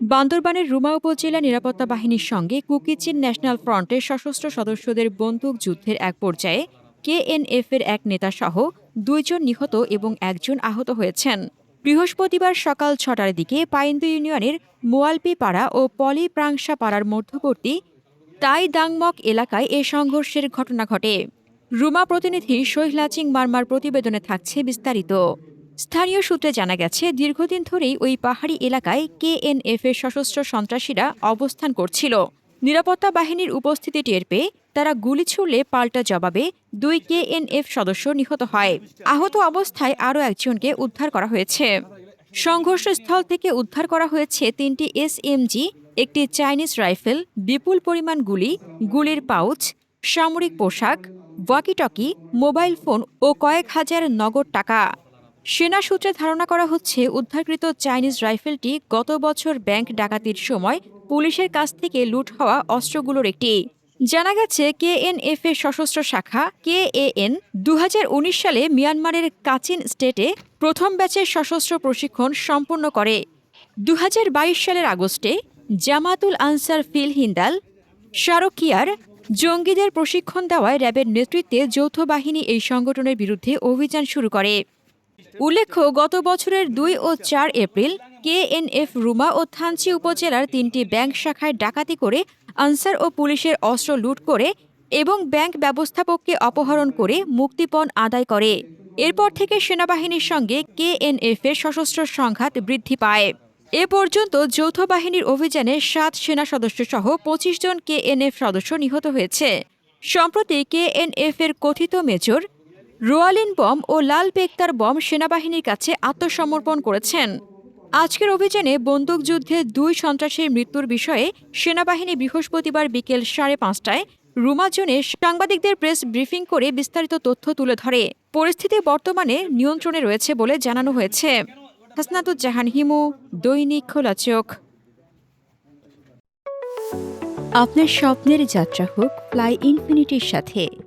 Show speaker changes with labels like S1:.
S1: বান্দরবানের রুমা উপজেলা নিরাপত্তা বাহিনীর সঙ্গে কুকিচিন ন্যাশনাল ফ্রন্টের সশস্ত্র সদস্যদের বন্দুক যুদ্ধের এক পর্যায়ে কেএনএফ এর এক নেতাসহ দুইজন নিহত এবং একজন আহত হয়েছেন। বৃহস্পতিবার সকাল ছটার দিকে পাইন্দু ইউনিয়নের মোয়ালপি পাড়া ও পলি প্রাংসা পাড়ার মধ্যবর্তী তাই দাংমক এলাকায় এ সংঘর্ষের ঘটনা ঘটে। রুমা প্রতিনিধি শৈলাচিং মারমার প্রতিবেদনে থাকছে বিস্তারিত। স্থানীয় সূত্রে জানা গেছে, দীর্ঘদিন ধরেই ওই পাহাড়ি এলাকায় কেএনএফ এর সশস্ত্র সন্ত্রাসীরা অবস্থান করছিল। নিরাপত্তা বাহিনীর উপস্থিতি টের পেয়ে তারা গুলি ছুড়লে পাল্টা জবাবে দুই কেএনএফ সদস্য নিহত হয়। আহত অবস্থায় আরও একজনকে উদ্ধার করা হয়েছে। সংঘর্ষস্থল থেকে উদ্ধার করা হয়েছে তিনটি এসএমজি, একটি চাইনিজ রাইফেল, বিপুল পরিমাণ গুলি, গুলির পাউচ, সামরিক পোশাক ওয়াকিটকি মোবাইল ফোন ও কয়েক হাজার নগদ টাকা। সেনা সূত্রে ধারণা করা হচ্ছে, উদ্ধারকৃত চাইনিজ রাইফেলটি গত বছর ব্যাংক ডাকাতির সময় পুলিশের কাছ থেকে লুট হওয়া অস্ত্রগুলোর একটি। জানা গেছে, কেএনএফ এর সশস্ত্র শাখা, কেএএন দু হাজার উনিশ সালে মিয়ানমারের কাচিন স্টেটে প্রথম ব্যাচের সশস্ত্র প্রশিক্ষণ সম্পন্ন করে। দু হাজার বাইশ সালের আগস্টে জামাতুল আনসার ফিল হিন্দাল শারকিয়ার জঙ্গিদের প্রশিক্ষণ দেওয়ায় র্যাবের নেতৃত্বে যৌথ বাহিনী এই সংগঠনের বিরুদ্ধে অভিযান শুরু করে। উল্লেখ্য, গত বছরের দুই ও চার এপ্রিল কেএনএফ রুমা ও থানচি উপজেলার তিনটি ব্যাংক শাখায় ডাকাতি করে আনসার ও পুলিশের অস্ত্র লুট করে এবং ব্যাংক ব্যবস্থাপককে অপহরণ করে মুক্তিপণ আদায় করে। এরপর থেকে সেনাবাহিনীর সঙ্গে কে কেএনএফ এর সশস্ত্র সংঘাত বৃদ্ধি পায়। এ পর্যন্ত যৌথ বাহিনীর অভিযানে সাত সেনা সদস্য সহ পঁচিশ জন কেএনএফ সদস্য নিহত হয়েছে। সম্প্রতি কে কেএনএফ এর কথিত মেজর রোয়ালিন বম ও লাল পেক্তার বম সেনাবাহিনীর কাছে আত্মসমর্পণ করেছেন। আজকের অভিযানে বন্দুকযুদ্ধে দুই সন্ত্রাসীর মৃত্যুর বিষয়ে সেনাবাহিনী বৃহস্পতিবার বিকেল সাড়ে পাঁচটায় রুমাজনে সাংবাদিকদের প্রেস ব্রিফিং করে বিস্তারিত তথ্য তুলে ধরে। পরিস্থিতি বর্তমানে নিয়ন্ত্রণে রয়েছে বলে জানানো হয়েছে। হাসনাতুজ্জাহান হিমু, দৈনিক খোলা চোখ।
S2: আপনার স্বপ্নের যাত্রা হোক, ফ্লাই ইনফিনিটির সাথে।